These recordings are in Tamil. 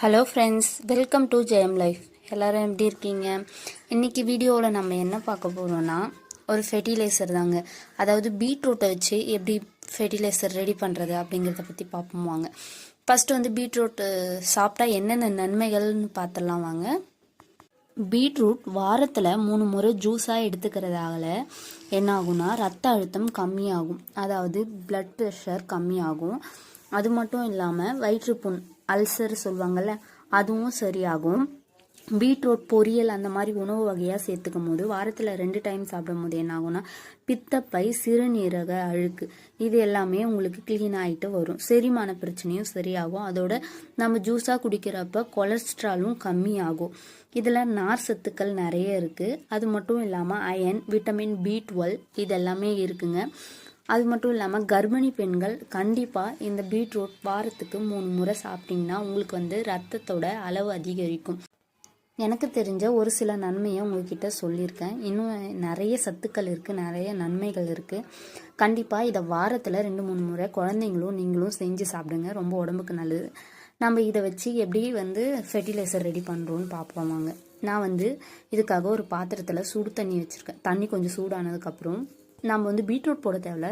Hello friends welcome to Jayam life எல்லோரும் எப்படி இருக்கீங்க? இன்னைக்கு வீடியோவில் நம்ம என்ன பார்க்க போகிறோன்னா ஒரு ஃபெர்டிலைசர் தாங்க. அதாவது பீட்ரூட்டை வச்சு எப்படி ஃபெர்டிலைசர் ரெடி பண்ணுறது அப்படிங்கிறத பற்றி பார்ப்போம் வாங்க. ஃபஸ்ட்டு வந்து பீட்ரூட்டு சாப்பிட்டா என்னென்ன நன்மைகள்னு பார்த்துடலாம் வாங்க. பீட்ரூட் வாரத்தில் மூணு முறை ஜூஸாக எடுத்துக்கிறதால என்ன ஆகும்னா ரத்த அழுத்தம் கம்மியாகும். அதாவது பிளட் ப்ரெஷர் கம்மியாகும். அது மட்டும் இல்லாமல் வயிற்றுப்புண் அல்சர் சொல்லுவாங்கள்ல அதுவும் சரியாகும். பீட்ரூட் பொரியல் அந்த மாதிரி உணவு வகையாக சேர்த்துக்கும் போது வாரத்தில் ரெண்டு டைம் சாப்பிடும் போது என்ன ஆகும்னா பித்தப்பை சிறுநீரக அழுக்கு இது எல்லாமே உங்களுக்கு க்ளீன் ஆகிட்டு வரும். செரிமான பிரச்சனையும் சரியாகும். அதோட நம்ம ஜூஸாக குடிக்கிறப்ப கொலஸ்ட்ராலும் கம்மியாகும். இதில் நார் சத்துக்கள் நிறைய இருக்குது அது மட்டும் இல்லாமல் அயன் விட்டமின் பி டுவெல் இது எல்லாமே இருக்குங்க. அது மட்டும் இல்லாமல் கர்ப்பிணி பெண்கள் கண்டிப்பாக இந்த பீட்ரூட் வாரத்துக்கு மூணு முறை சாப்பிட்டிங்கன்னா உங்களுக்கு வந்து ரத்தத்தோட அளவு அதிகரிக்கும். எனக்கு தெரிஞ்ச ஒரு சில நன்மையை உங்ககிட்ட சொல்லியிருக்கேன். இன்னும் நிறைய சத்துக்கள் இருக்குது நிறைய நன்மைகள் இருக்குது கண்டிப்பாக இதை வாரத்தில் ரெண்டு மூணு முறை குழந்தைங்களும் நீங்களும் செஞ்சு சாப்பிடுங்க. ரொம்ப உடம்புக்கு நல்லது. நம்ம இதை வச்சு எப்படி வந்து ஃபெர்டிலைசர் ரெடி பண்ணுறோன்னு பார்ப்போம் வாங்க. நான் வந்து இதுக்காக ஒரு பாத்திரத்தில் சுடு தண்ணி வச்சுருக்கேன். தண்ணி கொஞ்சம் சூடானதுக்கப்புறம் நம்ம வந்து பீட்ரூட் போட தேவையில்ல.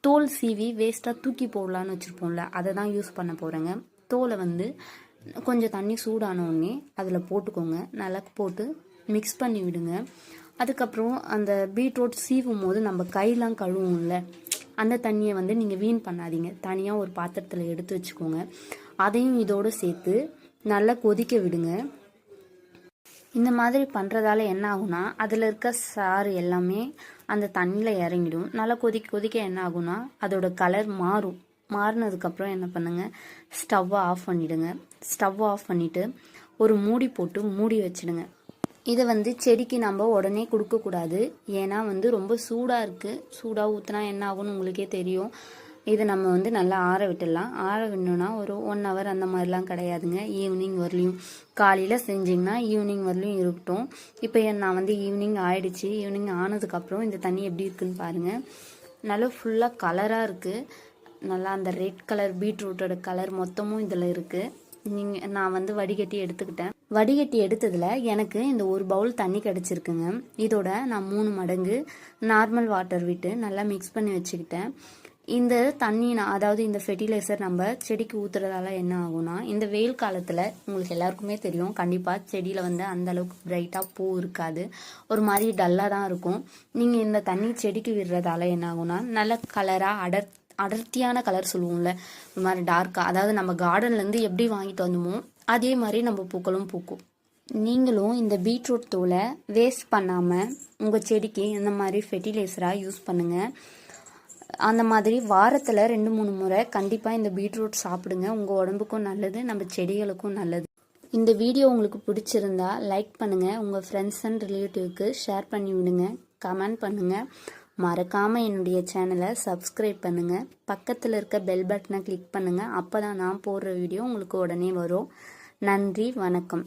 தோல் சீவி வேஸ்ட்டாக தூக்கி போடலான்னு வச்சுருப்போம்ல அதை தான் யூஸ் பண்ண போகிறேங்க தோலை வந்து கொஞ்சம் தண்ணி சூடான உடனே அதில் போட்டுக்கோங்க. நல்லா போட்டு மிக்ஸ் பண்ணி விடுங்க. அதுக்கப்புறம் அந்த பீட்ரூட் சீவும் போது நம்ம கையெல்லாம் கழுவும்ல அந்த தண்ணியை வந்து நீங்கள் வீண் பண்ணாதீங்க. தனியாக ஒரு பாத்திரத்தில் எடுத்து வச்சுக்கோங்க. அதையும் இதோடு சேர்த்து நல்லா கொதிக்க விடுங்க. இந்த மாதிரி பண்ணுறதால என்ன ஆகுனா அதில் இருக்க சாறு எல்லாமே அந்த தண்ணியில் இறங்கிடும். நல்லா கொதிக்க கொதிக்க என்ன ஆகும்னா அதோட கலர் மாறும். மாறினதுக்கப்புறம் என்ன பண்ணுங்கள் ஸ்டவ்வை ஆஃப் பண்ணிவிடுங்க ஸ்டவ்வை ஆஃப் பண்ணிவிட்டு ஒரு மூடி போட்டு மூடி வச்சிடுங்க. இதை வந்து செடிக்கு நம்ம உடனே கொடுக்கக்கூடாது. ஏன்னா வந்து ரொம்ப சூடாக இருக்குது சூடாக ஊற்றினா என்ன ஆகும்னு உங்களுக்கே தெரியும். இதை நம்ம வந்து நல்லா ஆற விட்டுடலாம். ஆற விடணுன்னா ஒரு ஒன் ஹவர் அந்த மாதிரிலாம் கிடையாதுங்க. ஈவினிங் வரலையும். காலையில் செஞ்சிங்கன்னா ஈவினிங் வரலையும் இருக்கட்டும். இப்போ நான் வந்து ஈவினிங் ஆயிடுச்சு. ஈவினிங் ஆனதுக்கப்புறம் இந்த தண்ணி எப்படி இருக்குன்னு பாருங்கள் நல்லா ஃபுல்லாக கலராக இருக்குது நல்லா அந்த ரெட் கலர் பீட்ரூட்டோட கலர் மொத்தமும் இதில் இருக்குது நீங்கள் நான் வந்து வடிகட்டி எடுத்துக்கிட்டேன். வடிகட்டி எடுத்ததில் எனக்கு இந்த ஒரு பவுல் தண்ணி கிடச்சிருக்குங்க. இதோட நான் மூணு மடங்கு நார்மல் வாட்டர் விட்டு நல்லா மிக்ஸ் பண்ணி வச்சுக்கிட்டேன். இந்த தண்ணி அதாவது இந்த ஃபெர்டிலைசர் நம்ம செடிக்கு ஊற்றுறதால என்ன ஆகும்னா இந்த வெயில் காலத்தில் உங்களுக்கு எல்லாருக்குமே தெரியும் கண்டிப்பாக செடியில் வந்து அந்த அளவுக்கு பிரைட்டாக பூ இருக்காது. ஒரு மாதிரி டல்லாக தான் இருக்கும். நீங்கள் இந்த தண்ணி செடிக்கு விடுறதால என்ன ஆகும்னா நல்ல கலராக அடர் அடர்த்தியான கலர் சொல்லுவோம்ல ஒரு மாதிரி டார்க்காக அதாவது நம்ம கார்டன்லேருந்து எப்படி வாங்கிட்டு வந்தோமோ அதே மாதிரி நம்ம பூக்களும் பூக்கும். நீங்களும் இந்த பீட்ரூட் தூளை வேஸ்ட் பண்ணாமல் உங்கள் செடிக்கு இந்த மாதிரி ஃபெர்டிலைசராக யூஸ் பண்ணுங்கள் அந்த மாதிரி வாரத்தில் ரெண்டு மூணு முறை கண்டிப்பாக இந்த பீட்ரூட் சாப்பிடுங்க. உங்கள் உடம்புக்கும் நல்லது நம்ம செடிகளுக்கும் நல்லது. இந்த வீடியோ உங்களுக்கு பிடிச்சிருந்தா லைக் பண்ணுங்கள் உங்கள் ஃப்ரெண்ட்ஸ் அண்ட் ரிலேட்டிவ்க்கு ஷேர் பண்ணி விடுங்க. கமெண்ட் பண்ணுங்கள் மறக்காமல் என்னுடைய சேனலை சப்ஸ்கிரைப் பண்ணுங்கள் பக்கத்தில் இருக்க பெல் பட்டனை கிளிக் பண்ணுங்கள் அப்போ தான் நான் போடுற வீடியோ உங்களுக்கு உடனே வரும். நன்றி வணக்கம்.